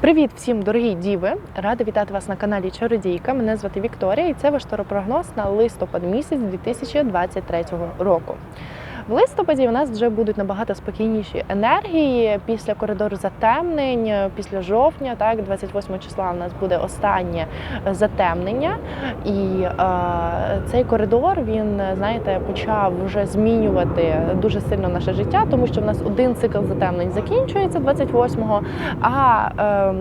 Привіт всім, дорогі діви! Рада вітати вас на каналі Чародійка. Мене звати Вікторія, і це ваш торопрогноз на листопад місяць 2023 року. В листопаді у нас вже будуть набагато спокійніші енергії після коридору затемнень, після жовтня, так, 28 числа у нас буде останнє затемнення. І е, цей коридор він, знаєте, почав вже змінювати дуже сильно наше життя, тому що в нас один цикл затемнень закінчується 28-го, а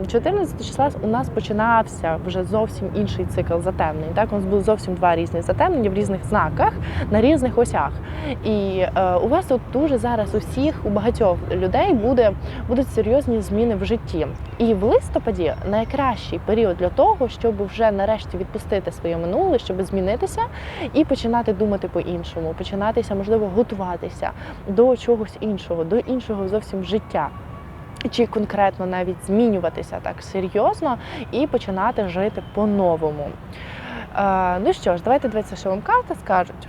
е, 14 числа у нас починався вже зовсім інший цикл затемнень. Так, у нас було зовсім два різні затемнення в різних знаках на різних осях. І у вас тут дуже зараз усіх, у багатьох людей буде, будуть серйозні зміни в житті. І в листопаді найкращий період для того, щоб вже нарешті відпустити своє минуле, щоб змінитися і починати думати по-іншому, починатися, можливо, готуватися до чогось іншого, до іншого зовсім життя. Чи конкретно навіть змінюватися так серйозно і починати жити по-новому. Е, ну що ж, давайте дивитися, що вам карти скажуть.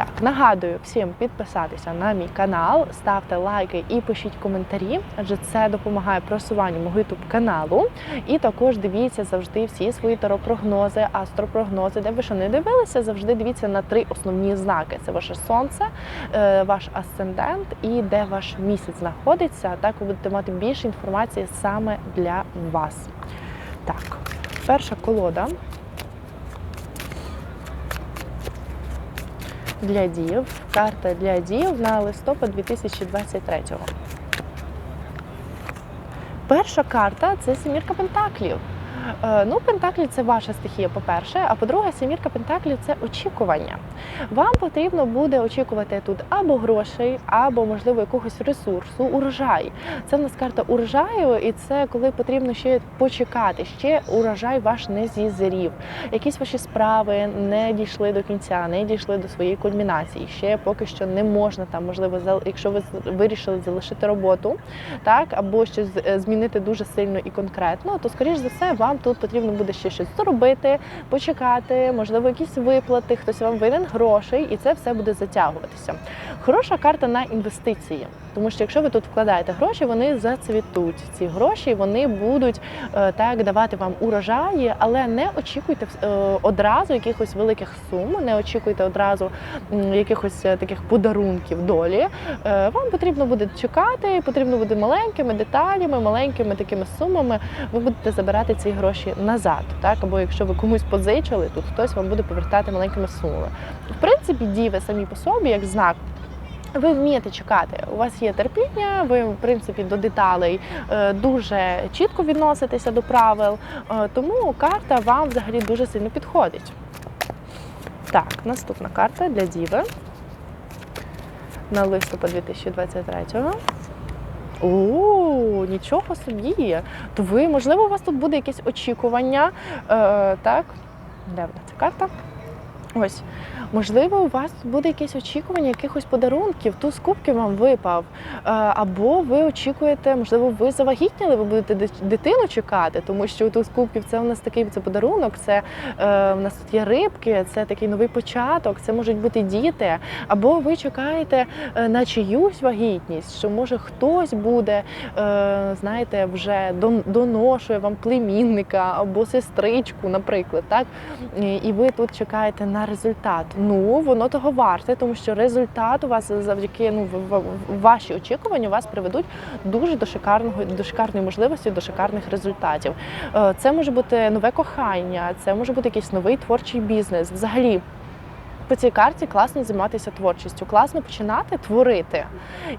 Так, нагадую всім підписатися на мій канал, ставте лайки і пишіть коментарі, адже це допомагає просуванню мого youtube каналу. І також дивіться завжди всі свої таропрогнози, астропрогнози, де ви що не дивилися, завжди дивіться на три основні знаки: це ваше сонце, е, ваш асцендент і де ваш місяць знаходиться. Так ви будете мати більше інформації саме для вас. Так, перша колода. Для діїв, Карта для діїв на листопад 2023-го. Перша карта це сімірка пентаклів. Е, Ну, Пентаклі це ваша стихія, по-перше. А по-друге, семірка Пентаклів це очікування. Вам потрібно буде очікувати тут або грошей, або, можливо, якогось ресурсу, урожай. Це в нас карта урожаю, і це коли потрібно ще почекати. Ще урожай ваш не зізрів. Якісь ваші справи не дійшли до кінця, не дійшли до своєї кульмінації. Ще поки що не можна там, можливо, якщо ви вирішили залишити роботу, так або щось е, змінити дуже сильно і конкретно, то скоріш за все вам тут потрібно буде ще щось зробити, почекати, можливо, якісь виплати, хтось вам винен грошей, і це все буде затягуватися. Хороша карта на інвестиції, тому що якщо ви тут вкладаєте гроші, вони зацвітуть. Ці гроші вони будуть е, так давати вам урожаї, але не очікуйте е, одразу якихось великих сум, не очікуйте одразу якихось е, таких подарунків долі. Вам потрібно буде чекати, потрібно буде маленькими деталями, маленькими такими сумами. Ви будете забирати ці гроші назад. Так або якщо ви комусь позичили, тут хтось вам буде повертати маленькими сумами. В принципі, діви самі по собі, як знак. Ви вмієте чекати. У вас є терпіння, ви в принципі до деталей е, дуже чітко відноситеся до правил, е, тому карта вам взагалі дуже сильно підходить. Так, наступна карта для Діви на листопад 2023-го. О, нічого собі. То ви, можливо, у вас тут буде якесь очікування. Е, так, де вона ця карта? Ось, можливо, у вас буде якесь очікування якихось подарунків, туз кубків вам випав. Е, Або ви очікуєте, можливо, ви завагітніли, ви будете дитину чекати, тому що туз кубків це у нас такий це подарунок, це е, у нас тут є рибки, це такий новий початок, це можуть бути діти. Або ви чекаєте е, на чиюсь вагітність, що може хтось буде, е, знаєте, вже доношує вам племінника або сестричку, наприклад, так? І ви тут чекаєте на результат. Ну, воно того варте, тому що результат у вас завдяки ну, ваші очікування вас приведуть дуже до шикарного до шикарної можливості, до шикарних результатів. Е, Це може бути нове кохання, це може бути якийсь новий творчий бізнес. Взагалі. По цій карті класно займатися творчістю, класно починати творити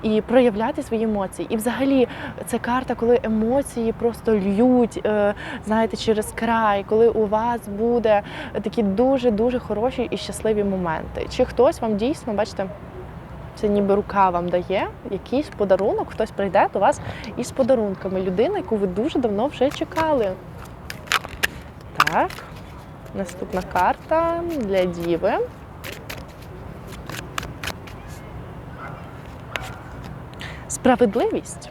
і проявляти свої емоції. І взагалі це карта, коли емоції просто льють, е, знаєте, через край, коли у вас буде такі дуже дуже хороші і щасливі моменти. Чи хтось вам дійсно, бачите, це ніби рука вам дає якийсь подарунок, хтось прийде до вас із подарунками. Людина, яку ви дуже давно вже чекали. Так, наступна карта для діви. Справедливість.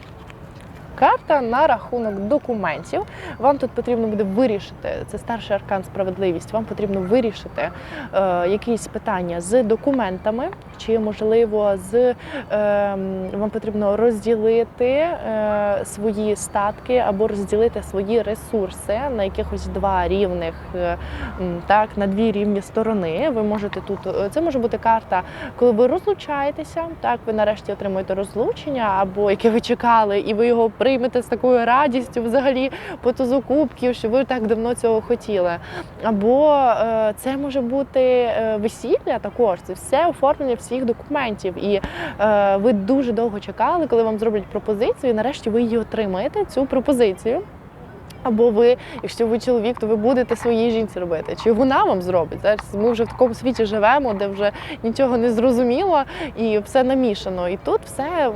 Карта на рахунок документів. Вам тут потрібно буде вирішити це старший аркан справедливість. Вам потрібно вирішити е, якісь питання з документами, чи можливо з е, вам потрібно розділити е, свої статки або розділити свої ресурси на якихось два рівних, е, так на дві рівні сторони. Ви можете тут е, це може бути карта, коли ви розлучаєтеся. Так, ви нарешті отримуєте розлучення, або яке ви чекали, і ви його приймете з такою радістю, взагалі по тузу кубків, що ви так давно цього хотіли. Або е, це може бути е, весілля також. Це все оформлення всіх документів. І е, ви дуже довго чекали, коли вам зроблять пропозицію. і Нарешті ви її отримаєте, цю пропозицію. Або ви, якщо ви чоловік, то ви будете своїй жінці робити. Чи вона вам зробить? Ми вже в такому світі живемо, де вже нічого не зрозуміло і все намішано. І тут все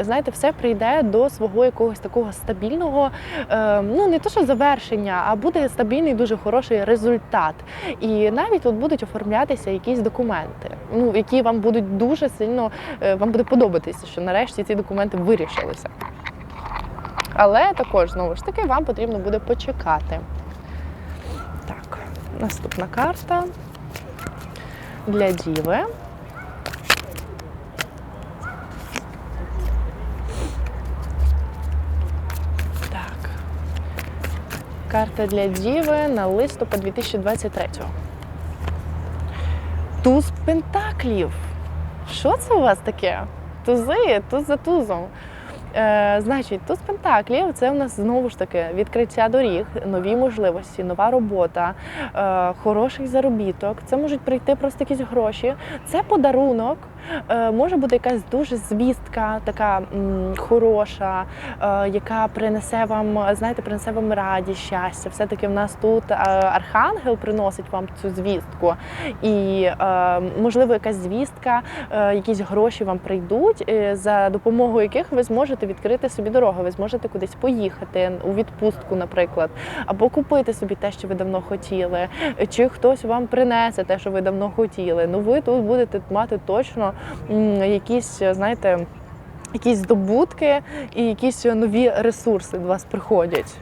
знаєте, все прийде до свого якогось такого стабільного, е, ну не то що завершення, а буде стабільний, дуже хороший результат. І навіть тут будуть оформлятися якісь документи, ну які вам будуть дуже сильно е, вам буде подобатися, що нарешті ці документи вирішилися. Але також знову ж таки вам потрібно буде почекати. Так, наступна карта для діви. Так. Карта для діви на листопад 2023. Туз пентаклів. Що це у вас таке? Тузи, туз за тузом. Е, значить, тут пентаклі це у нас знову ж таки відкриття доріг, нові можливості, нова робота, е, хороший заробіток. Це можуть прийти просто якісь гроші. Це подарунок. Е, може бути якась дуже звістка, така хороша, е, яка принесе вам, знаєте, принесе вам радість, щастя. Все-таки в нас тут е, архангел приносить вам цю звістку. І можливо, якась звістка, якісь гроші вам прийдуть, за допомогою яких ви зможете відкрити собі дорогу. Ви зможете кудись поїхати у відпустку, наприклад, або купити собі те, що ви давно хотіли, чи хтось вам принесе те, що ви давно хотіли. Ну ви тут будете мати точно якісь, знаєте. Якісь здобутки і якісь нові ресурси до вас приходять.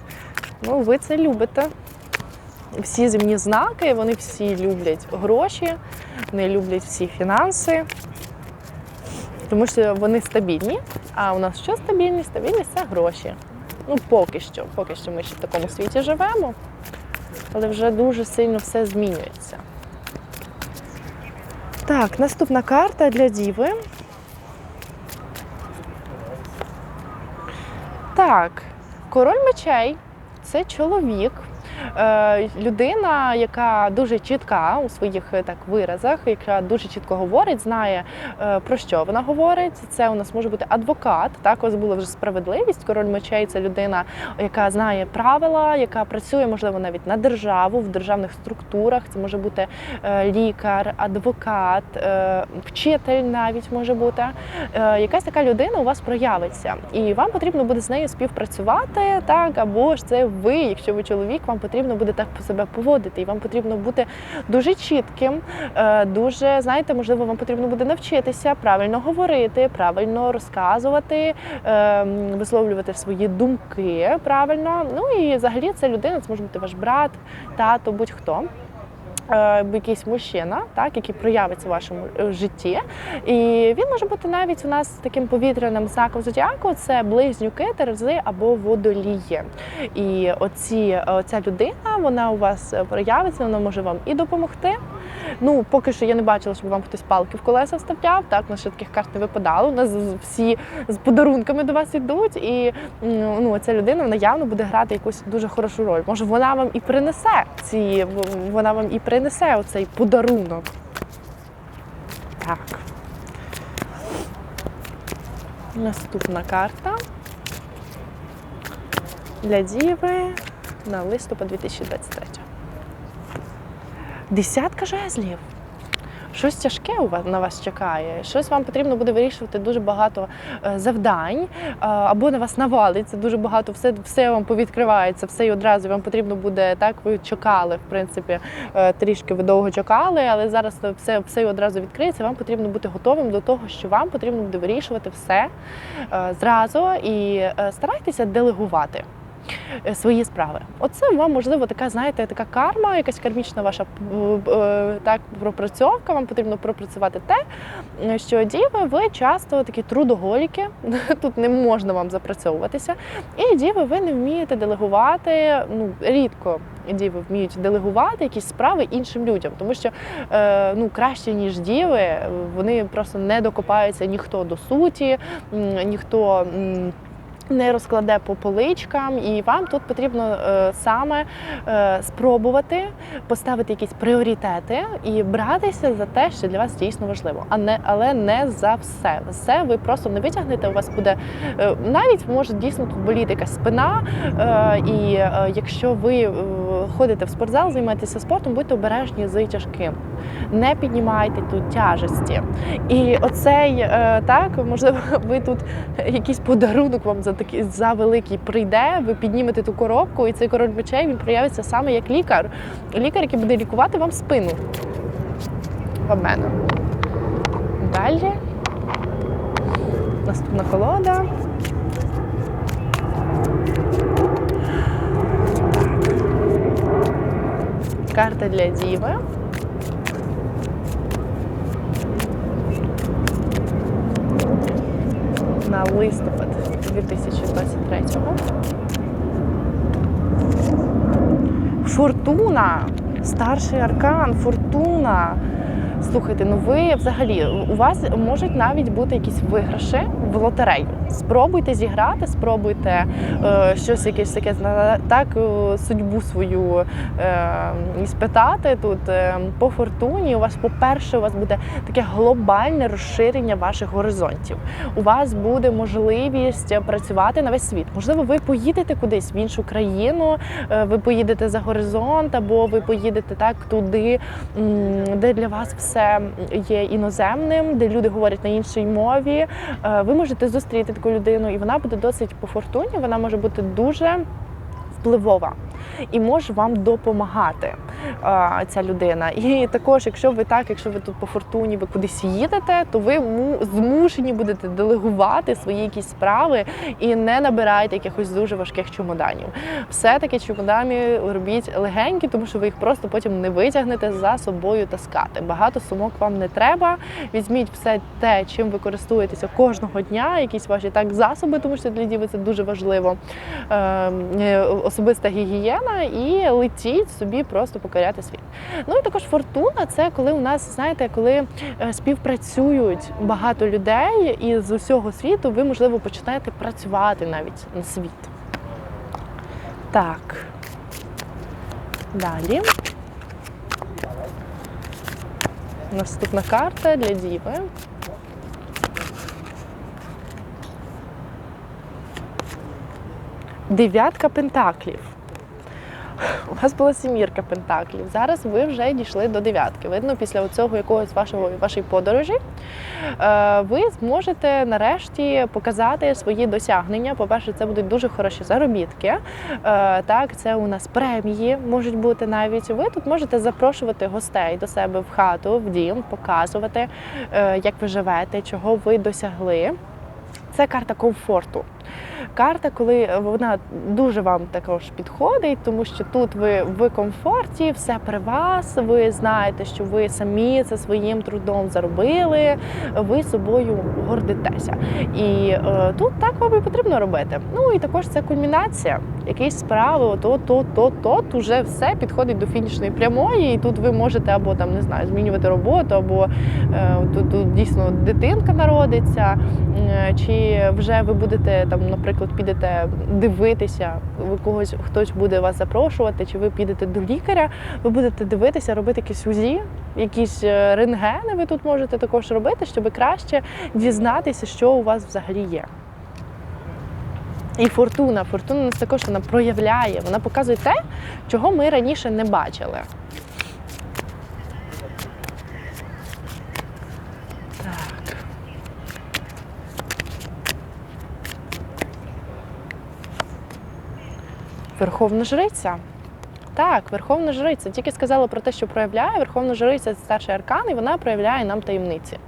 Ну, ви це любите. Всі земні знаки, вони всі люблять гроші, вони люблять всі фінанси, тому що вони стабільні. А у нас що стабільність? Стабільність це гроші. Ну, поки що, поки що ми ще в такому світі живемо, але вже дуже сильно все змінюється. Так, наступна карта для діви. Так, король мечей це чоловік, людина, яка дуже чітка у своїх е, так виразах, яка дуже чітко говорить, знає е, про що вона говорить. Це у нас може бути адвокат. Так, ось була вже справедливість. Король мечей це людина, яка знає правила, яка працює, можливо, навіть на державу в державних структурах. Це може бути е, лікар, адвокат, е, вчитель навіть може бути. Е, Якась така людина у вас проявиться, і вам потрібно буде з нею співпрацювати, так або ж це ви, якщо ви чоловік, вам потрібно буде так себе поводити, і вам потрібно бути дуже чітким, е, дуже знаєте, можливо, вам потрібно буде навчитися правильно говорити, правильно розказувати, е, висловлювати свої думки правильно. Ну і взагалі це людина, це може бути ваш брат, тато, будь-хто. Е, Якийсь мужчина, так, який проявиться в вашому е, житті, і він може бути навіть у нас таким повітряним знаком зодіаку. Це близнюки, терези або водолії. І оці, оця людина, вона у вас проявиться, вона може вам і допомогти. Ну, поки що я не бачила, щоб вам хтось палки в колеса вставляв. Так, у нас таких карт не випадало. У нас всі з подарунками до вас йдуть, і ну, ця людина вона явно буде грати якусь дуже хорошу роль. Може, вона вам і принесе ці, вона вам і принесе оцей подарунок. Так. Наступна карта для діви на листопад 2023. Десятка жезлів. щось тяжке у вас на вас чекає, щось вам потрібно буде вирішувати дуже багато е, завдань, е, або на вас навалиться дуже багато, все, все вам повідкривається, все і одразу вам потрібно буде так. Ви чекали, в принципі, е, трішки ви довго чекали, але зараз все, все і одразу відкриється. Вам потрібно бути готовим до того, що вам потрібно буде вирішувати все зразу і старайтеся делегувати. Е, Свої справи, оце вам можливо така, знаєте, така карма, якась кармічна ваша е, е, так пропрацьовка. Вам потрібно пропрацювати те, що діви, ви часто такі трудоголіки, тут не можна вам запрацьовуватися. І діви, ви не вмієте делегувати. Ну рідко діви вміють делегувати якісь справи іншим людям, тому що ну краще ніж діви, вони просто не докопаються ніхто до суті, ніхто. Не розкладе по поличкам, і вам тут потрібно е, саме е, спробувати поставити якісь пріоритети і братися за те, що для вас дійсно важливо, а не але не за все. Все ви просто не витягнете. У вас буде е, навіть може дійсно тут боліти якась спина. І якщо ви ходите в спортзал, займаєтеся спортом, будьте обережні з тяжким. Не піднімайте тут тяжесті. І оцей е, так, можливо, ви тут якийсь подарунок вам за такий за великий прийде. Ви піднімете ту коробку, і цей король мечей він проявиться саме як лікар. Лікар, який буде лікувати вам спину. В мене. Далі. Наступна колода. Карта для діви. На листопад 2023-го. Фортуна! Старший аркан, фортуна. Слухайте, ну ви взагалі у вас можуть навіть бути якісь виграші в лотерею. Спробуйте зіграти, спробуйте е, щось якесь таке так е, судьбу свою е, іспитати тут е, по фортуні. У вас, по-перше, у вас буде таке глобальне розширення ваших горизонтів. У вас буде можливість працювати на весь світ. Можливо, ви поїдете кудись в іншу країну, е, ви поїдете за горизонт, або ви поїдете так туди, де для вас все є іноземним, де люди говорять на іншій мові. Е, Ви можете зустріти таку людину, і вона буде досить по фортуні. Вона може бути дуже впливова і може вам допомагати ця людина. І також, якщо ви так, якщо ви тут по фортуні, ви кудись їдете, то ви му- змушені будете делегувати свої якісь справи і не набирайте якихось дуже важких чемоданів. Все-таки чемодани робіть легенькі, тому що ви їх просто потім не витягнете за собою таскати. Багато сумок вам не треба. Візьміть все те, чим ви користуєтеся кожного дня, якісь ваші так засоби, тому що для діви це дуже важливо. Ем, е, Особиста гігієна, і летіть собі просто покоряти світ. Ну і також фортуна це коли у нас, знаєте, коли е, співпрацюють багато людей і з усього світу, ви, можливо, починаєте працювати навіть на світ. Так. Далі. Наступна карта для діви. Дев'ятка пентаклів. У вас була сімірка пентаклів. Зараз ви вже дійшли до дев'ятки. Видно, після цього якогось вашого вашої подорожі е, ви зможете нарешті показати свої досягнення. По-перше, це будуть дуже хороші заробітки. Е, Так, це у нас премії можуть бути навіть. Ви тут можете запрошувати гостей до себе в хату, в дім, показувати, е, як ви живете, чого ви досягли. Це карта комфорту. Карта, коли вона дуже вам також підходить, тому що тут ви в комфорті, все при вас. Ви знаєте, що ви самі це своїм трудом заробили, ви собою гордитеся. І е, тут так вам і потрібно робити. Ну і також це кульмінація. Якісь справи, ото, то, то, вже все підходить до фінішної прямої, і тут ви можете або там не знаю, змінювати роботу, або е, тут, тут дійсно дитинка народиться, е, чи вже ви будете там, наприклад, підете дивитися, ви когось хтось буде вас запрошувати, чи ви підете до лікаря, ви будете дивитися, робити якісь УЗІ, якісь е, рентгени ви тут можете також робити, щоб краще дізнатися, що у вас взагалі є. І фортуна. Фортуна нас також вона проявляє, вона показує те, чого ми раніше не бачили. Верховна жриця. Так, Верховна Жриця. Тільки сказала про те, що проявляє. Верховна Жриця це старший аркан, і вона проявляє нам таємниці.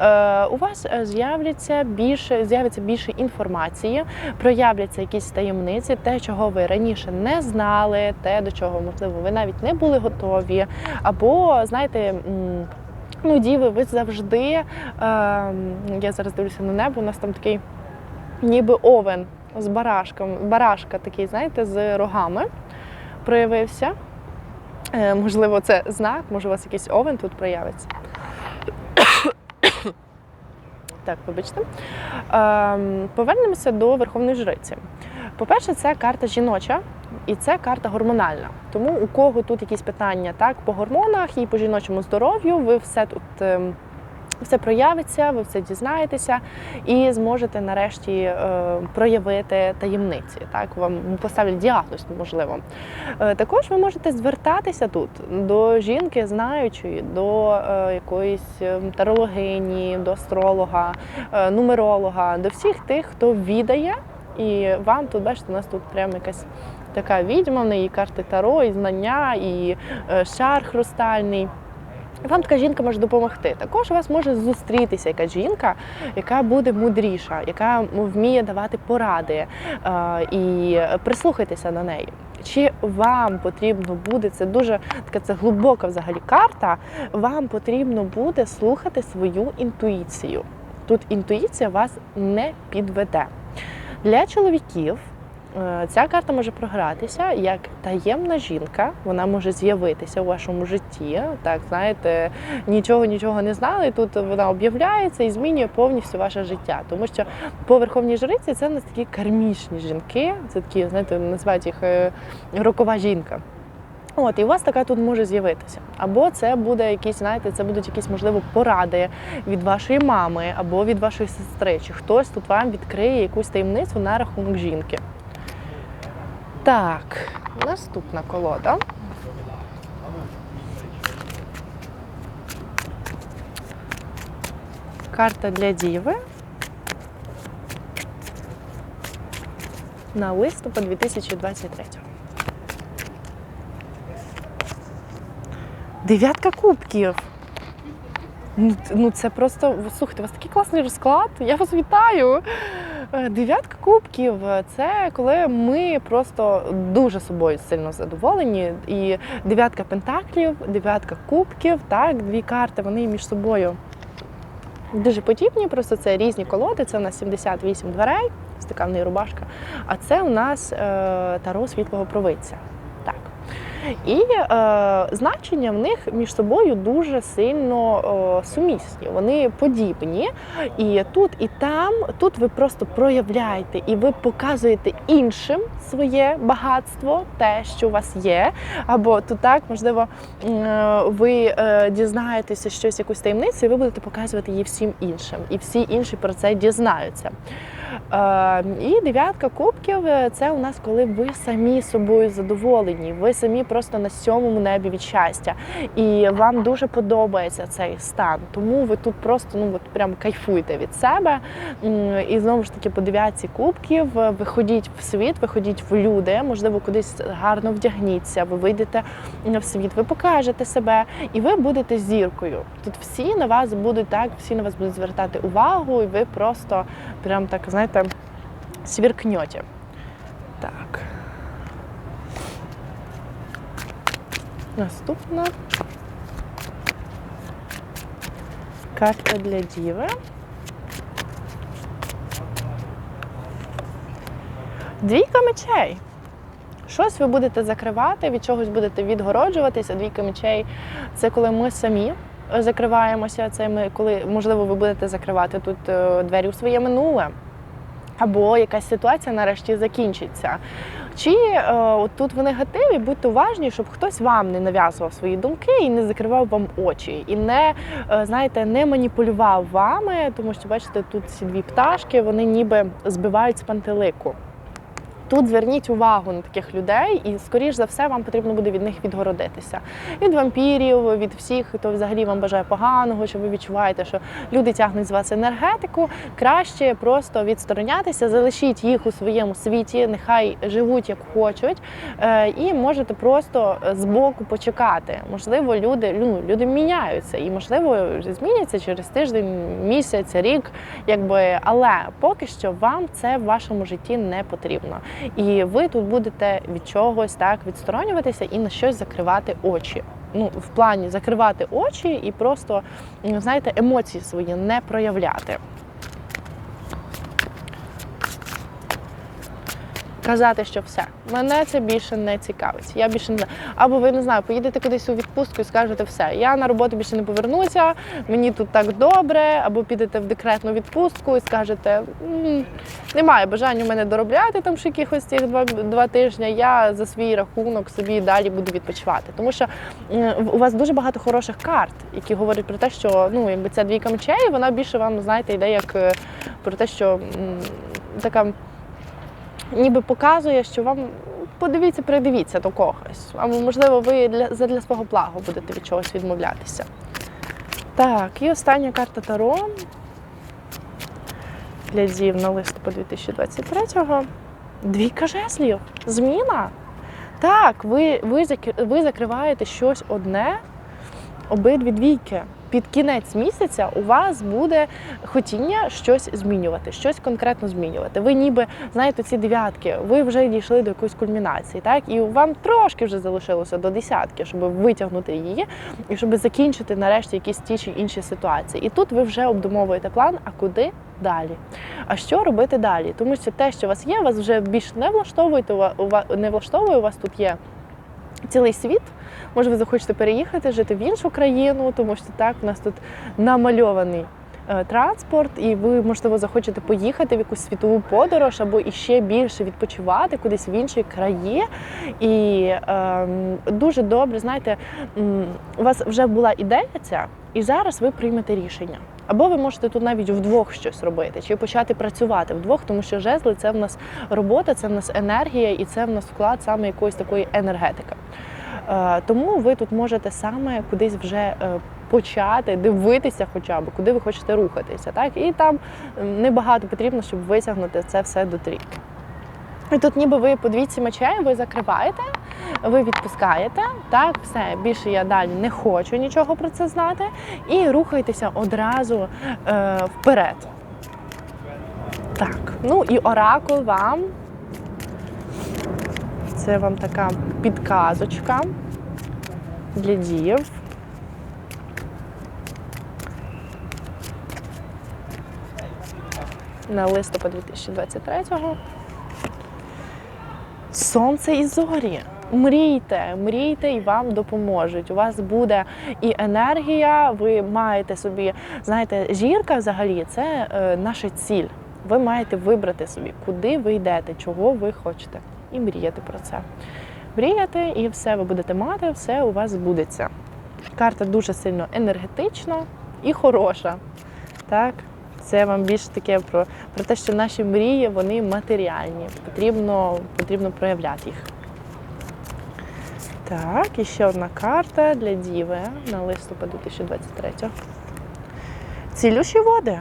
Е, у вас е, з'являться більше, з'явиться більше інформації, проявляться якісь таємниці, те, чого ви раніше не знали, те, до чого, можливо, ви навіть не були готові. Або, знаєте, ну, діви, ви завжди. Е, я зараз дивлюся на небо, у нас там такий ніби овен з барашком, барашка такий, знаєте, з рогами проявився. Е, можливо, це знак, може, у вас якийсь овен тут проявиться. так, вибачте. Ем, повернемося до Верховної Жриці. По-перше, це карта жіноча і це карта гормональна. Тому у кого тут якісь питання так, по гормонах і по жіночому здоров'ю, ви все тут. Все проявиться, ви все дізнаєтеся і зможете нарешті е, проявити таємниці. Так вам поставлять діагноз, можливо. Е, також ви можете звертатися тут до жінки, знаючої, до е, якоїсь тарологині, до астролога, нумеролога, до всіх тих, хто відає. І вам тут, бачите, у нас тут прямо якась така відьма, в неї карти Таро, і знання, і шар хрустальний. Вам така жінка може допомогти. Також у вас може зустрітися якась жінка, яка буде мудріша, яка вміє давати поради е, і прислухайтеся до неї. Чи вам потрібно буде це дуже така це глибока взагалі карта? Вам потрібно буде слухати свою інтуїцію. Тут інтуїція вас не підведе. Для чоловіків ця карта може програтися як таємна жінка. Вона може з'явитися у вашому житті. Так, знаєте, нічого нічого не знали. Тут вона об'являється і змінює повністю ваше життя. Тому що по верховній жриці це у нас такі кармічні жінки. Це такі, знаєте, називають їх е, рокова жінка. От, і у вас така тут може з'явитися. Або це буде якісь, знаєте, це будуть якісь, можливо, поради від вашої мами або від вашої сестри, чи хтось тут вам відкриє якусь таємницю на рахунок жінки. Так, наступна колода. Карта для діви. На листопад 2023. Дев'ятка кубків. Ну, Ну, це просто слухайте, у вас такий класний розклад. Я вас вітаю. Е, Дев'ятка кубків це коли ми просто дуже собою сильно задоволені. І дев'ятка пентаклів, дев'ятка кубків, так, дві карти, вони між собою дуже подібні, просто це різні колоди. Це у нас 78 дверей, неї рубашка. А це у нас е, таро світлого провидця. І е, значення в них між собою дуже сильно е, сумісні, вони подібні. І тут, і там, тут ви просто проявляєте і ви показуєте іншим своє багатство, те, що у вас є. Або тут так, можливо, е, ви е, дізнаєтеся щось, якусь таємницю, і ви будете показувати її всім іншим, і всі інші про це дізнаються. Е, І дев'ятка кубків е, це у нас, коли ви самі собою задоволені, ви самі просто на сьомому небі від щастя, і вам дуже подобається цей стан. Тому ви тут просто ну от прям кайфуєте від себе. І знову ж таки, по дев'ятці кубків е, виходіть в світ, виходіть в люди, можливо, кудись гарно вдягніться. Ви вийдете в світ, ви покажете себе, і ви будете зіркою. Тут всі на вас будуть так, всі на вас будуть звертати увагу, і ви просто прям так, знаєте, сверкнете. Так. Наступна карта для діви. Двійка мечей. Щось ви будете закривати, від чогось будете відгороджуватися. Двійка мечей це коли ми самі закриваємося. Це ми, коли можливо ви будете закривати тут е, двері у своє минуле. Або якась ситуація нарешті закінчиться. Чи е, от тут в негативі будьте уважні, щоб хтось вам не нав'язував свої думки і не закривав вам очі, і не е, знаєте, не маніпулював вами, тому що бачите, тут ці дві пташки, вони ніби збивають з пантелику. Тут зверніть увагу на таких людей, і скоріш за все вам потрібно буде від них відгородитися. Від вампірів, від всіх, хто взагалі вам бажає поганого, що ви відчуваєте, що люди тягнуть з вас енергетику. Краще просто відсторонятися, залишіть їх у своєму світі, нехай живуть як хочуть, е, і можете просто збоку почекати. Можливо, люди ну, люди міняються, і можливо зміняться через тиждень, місяць, рік, якби але поки що вам це в вашому житті не потрібно. І ви тут будете від чогось так відсторонюватися і на щось закривати очі. Ну, в плані закривати очі і просто, знаєте, емоції свої не проявляти. Казати, що все, мене це більше не цікавить. Я більше не знаю. Або ви не знаю, поїдете кудись у відпустку і скажете все, я на роботу більше не повернуся, мені тут так добре, або підете в декретну відпустку і скажете, немає бажання у мене доробляти там ще якихось цих два, два тижні. Я за свій рахунок собі далі буду відпочивати. Тому що у вас дуже багато хороших карт, які говорять про те, що ну якби ця двійка мечей, вона більше вам знаєте, йде як е, про те, що така ніби показує, що вам подивіться, придивіться до когось. Або, можливо, ви для, задля свого благу будете від чогось відмовлятися. Так, і остання карта Таро для дів на листопад 2023-го. Двійка жезлів. Зміна. Так, ви, ви, ви закриваєте щось одне, обидві двійки. Під кінець місяця у вас буде хотіння щось змінювати, щось конкретно змінювати. Ви ніби знаєте ці дев'ятки, ви вже дійшли до якоїсь кульмінації, так і вам трошки вже залишилося до десятки, щоб витягнути її і щоб закінчити нарешті якісь ті чи інші ситуації. І тут ви вже обдумовуєте план, а куди далі? А що робити далі? Тому що те, що у вас є, вас вже більш не влаштовує, не влаштовує, у вас тут є цілий світ. Може, ви захочете переїхати, жити в іншу країну, тому що так, у нас тут намальований е, транспорт, і ви, можливо, захочете поїхати в якусь світову подорож або іще більше відпочивати кудись в інші краї. І ем, дуже добре, знаєте, у вас вже була ідея ця, і зараз ви приймете рішення. Або ви можете тут навіть вдвох щось робити, чи почати працювати вдвох, тому що жезли це в нас робота, це в нас енергія і це в нас вклад саме якоїсь такої енергетики. Е, Тому ви тут можете саме кудись вже е, почати дивитися, хоча б куди ви хочете рухатися. Так? І там небагато потрібно, щоб витягнути це все до трійки. І тут ніби ви по двійці мечей, ви закриваєте, ви відпускаєте, так, все, більше я далі не хочу нічого про це знати, і рухаєтеся одразу е, вперед. Так, ну і оракул вам. Це вам така підказочка для діїв. На листопад 2023-го. Сонце і зорі. Мрійте, мрійте і вам допоможуть. У вас буде і енергія, ви маєте собі, знаєте, зірка взагалі це е, наша ціль. Ви маєте вибрати собі, куди ви йдете, чого ви хочете, і мріяти про це. Мріяти, і все ви будете мати, все у вас збудеться. Карта дуже сильно енергетична і хороша. Так? Це вам більше таке про, про те, що наші мрії вони матеріальні. Потрібно, потрібно проявляти їх. Так, і ще одна карта для Діви на листопад 2023. Цілющі води.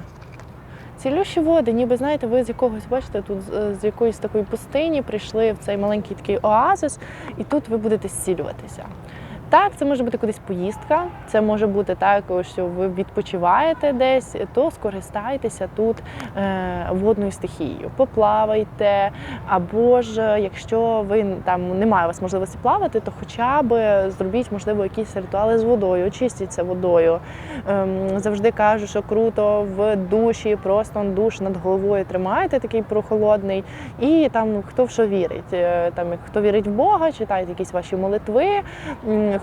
Цілющі води, ніби знаєте, ви з якогось, бачите, тут з- з якоїсь такої пустині прийшли в цей маленький такий оазис, і тут ви будете зцілюватися. Так, це може бути кудись поїздка, це може бути так, що ви відпочиваєте десь, то скористайтеся тут е, водною стихією. Поплавайте, або ж якщо ви там немає у вас можливості плавати, то хоча б зробіть, можливо, якісь ритуали з водою, очистіться водою. Ем, завжди кажу, що круто в душі, просто душ над головою тримаєте такий прохолодний, і там хто в що вірить. Е, Там хто вірить в Бога, читайте якісь ваші молитви.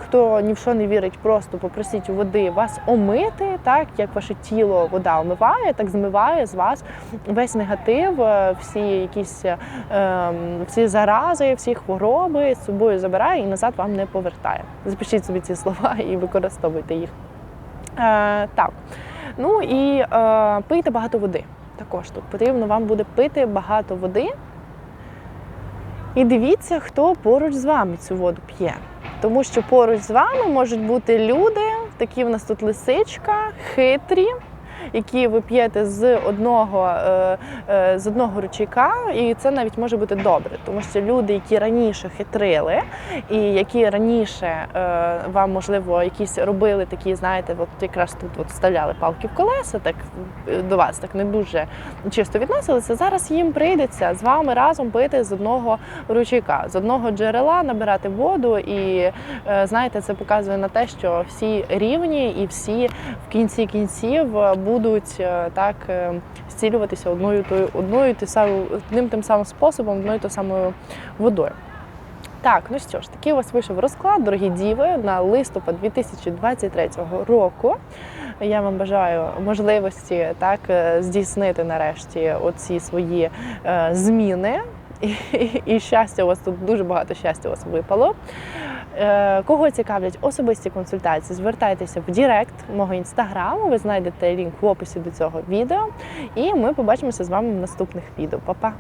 Хто ні в що не вірить, просто попросіть води вас омити, так як ваше тіло вода омиває, так змиває з вас весь негатив, е, всі якісь е, ем, всі зарази, всі хвороби з собою забирає і назад вам не повертає. Запишіть собі ці слова і використовуйте їх. Е, так. Ну і е, пийте багато води. Також тут потрібно вам буде пити багато води. І дивіться, хто поруч з вами цю воду п'є. Тому що поруч з вами можуть бути люди, такі в нас тут лисичка, хитрі, які ви п'єте з одного, е, е, з одного ручейка, і це навіть може бути добре, тому що люди, які раніше хитрили, і які раніше е, вам, можливо, якісь робили такі, знаєте, от якраз тут от вставляли палки в колеса, так до вас так не дуже чисто відносилися. Зараз їм прийдеться з вами разом пити з одного ручейка, з одного джерела набирати воду. І знаєте, це показує на те, що всі рівні і всі в кінці кінців е, будуть е, так е, зцілюватися одною тою одною тим самим одним тим самим способом, одною тою самою водою. Так, ну що ж, такий у вас вийшов розклад, дорогі діви, на листопад 2023 року. Я вам бажаю можливості так е, здійснити нарешті оці свої зміни. І, і щастя, у вас тут дуже багато щастя у вас випало. Е, Кого цікавлять особисті консультації, звертайтеся в Дірект мого інстаграму. Ви знайдете лінк в описі до цього відео. І ми побачимося з вами в наступних відео. Па-па!